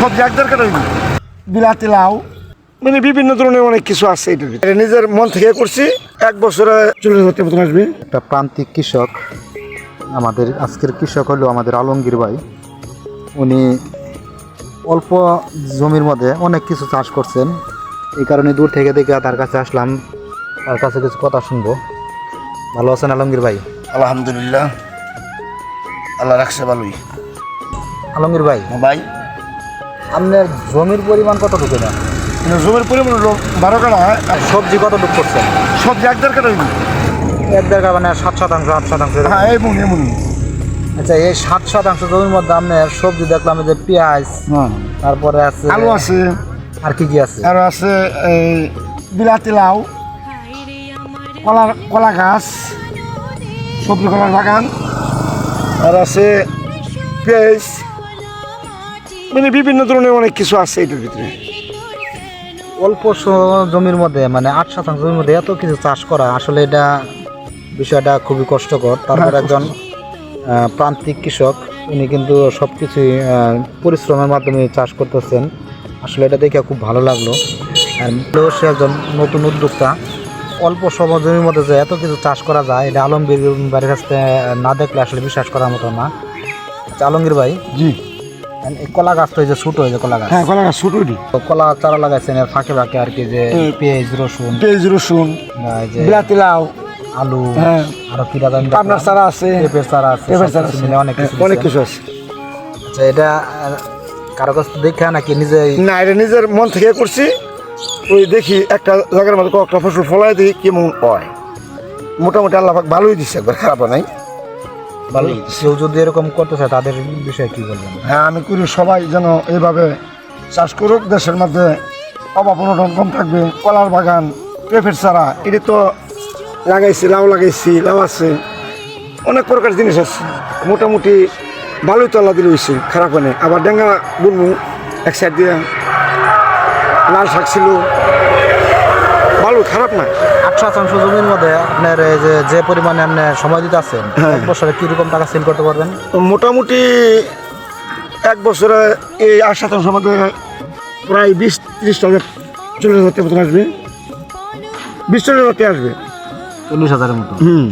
সবজি এক দরকার হয়নি বিলাতি লাউ। মানে বিভিন্ন ধরনের অনেক কিছু আছে এটার ভিতরে। নিজের মন থেকে করছি এক বছরে চল্লিশ হাজার মতন আসবে। একটা প্রান্তিক কৃষক আমাদের আজকের কৃষক হলো আমাদের আলমগীর ভাই। উনি অল্প জমির মধ্যে অনেক কিছু চাষ করছেন। এই কারণে দূর থেকে দেখে তার কাছে আসলাম তার কাছে কিছু কথা শুনব। ভালো আছেন আলমগীর ভাই? আলহামদুলিল্লাহ। আল্লাহ রাখছে ভালোই। আলমগীর ভাই ভাই। আপনার জমির পরিমাণ কত ঢুকে না কিন্তু জমির পরিমাণ বারো কাটা সবজি কত ঢুক করছেন সবজি এক দরকার হয়নি এক দেড় মানে সাত শতাংশ আট শতাংশ। হ্যাঁ এমন এমন। আচ্ছা এই সাত শতাংশ জমির মধ্যে আপনার সবজি দেখলাম যে পেঁয়াজ হ্যাঁ। তারপরে আছে আলু আছে। আর কি কি আছে? আর আছে এই বিলাতি লাউ কলা কলা গাছ সবজি কলার বাগান। আর আছে পেঁয়াজ মানে বিভিন্ন ধরনের অনেক কিছু আছে এটার ভিতরে। অল্প জমির মধ্যে মানে আট শতাংশ জমির মধ্যে এত কিছু চাষ করা আসলে এটা বিষয়টা খুবই কষ্টকর। তারপর একজন প্রান্তিক কৃষক উনি কিন্তু সব কিছুই পরিশ্রমের মাধ্যমে চাষ করতেছেন। আসলে এটা দেখে খুব ভালো লাগল। আর সে একজন নতুন উদ্যোক্তা। অল্প সময় জমির মধ্যে যে এত কিছু চাষ করা যায় এটা আলমগীর বাড়ির কাছ থেকে না দেখলে আসলে বিশ্বাস করার মতো না। আচ্ছা আলমগীর ভাই জি। কলা গাছ তো যে ছোটো হয়েছে কলা গাছ। হ্যাঁ কলা গাছ ছোটটি তো কলা চারা লাগাইছেন এর ফাঁকে ফাঁকে আর কি যে পেঁয়াজ রসুন পেঁয়াজ রসুন বিলাতি লাউ আলু হ্যাঁ। আরও কি দাদা আপনার চারা আছে পেঁপের চারা আছে পেঁপের চারা আছে। অনেক কিছু হ্যাঁ, অনেক কিছু আছে। আচ্ছা এটা কারও কাছ দেখে নাকি নিজে না এটা নিজের মন থেকে করছি। ওই দেখি একটা জায়গার মধ্যে কয়েকটা ফসল ফলাই দিই কেমন হয়। মোটামুটি আল্লাহফাক ভালোই দিচ্ছে একবার খারাপ নাই। দিচ্ছে কেউ যদি এরকম করতে চায় তাদের বিষয়ে কি বলবেন? হ্যাঁ আমি করি সবাই যেন এইভাবে চাষ করুক দেশের মধ্যে অভাব অনটন কম থাকবে কলার বাগান পেঁপের চারা এটা তো লাগাইছি লাউ লাগাইছি লাউ আছে অনেক প্রকার জিনিস আছে। মোটামুটি ভালোই তো আল্লাহ দিলে হয়েছে খারাপ হয় আবার ডেঙ্গা বুনবু এক সাইড দিয়ে লাল শাক ছিল ভালো খারাপ না। আট শতাংশ জমির মধ্যে আপনার এই যে যে পরিমাণে আপনি সময় দিতে আছেন হ্যাঁ। এক বছরে কীরকম টাকা সেল করতে পারবেন? তো মোটামুটি এক বছরে এই আট শতাংশ মধ্যে প্রায় বিশ ত্রিশ হাজার চল্লিশ হাজার মতন আসবে। বিশ চল্লিশ হাজার আসবে। চল্লিশ হাজারের মতো? হুম।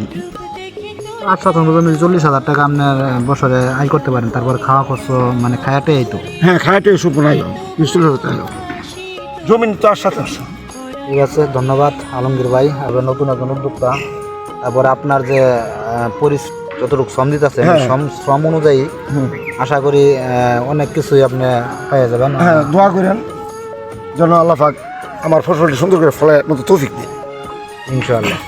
আট শতাংশ জমি চল্লিশ হাজার টাকা আপনার বছরে আয় করতে পারেন তারপর খাওয়া খরচ মানে খায়াটাই এই তো। হ্যাঁ খাইতে সুপ নাই বিশ চল্লিশ হাজার টাকা জমিন তো আট শতাংশ ঠিক আছে ধন্যবাদ আলমগীর ভাই। আবার নতুন নতুন উদ্যোক্তা। তারপর আপনার যে পরিস যতটুকু শ্রম দিতেছেন হ্যাঁ। শ্রম শ্রম অনুযায়ী আশা করি অনেক কিছুই আপনি পেয়ে যাবেন। হ্যাঁ দোয়া করেন যেন আল্লাহ পাক আমার ফসলটি সুন্দর করে ফলে মতো তৌফিক দিন। ইনশাআল্লাহ।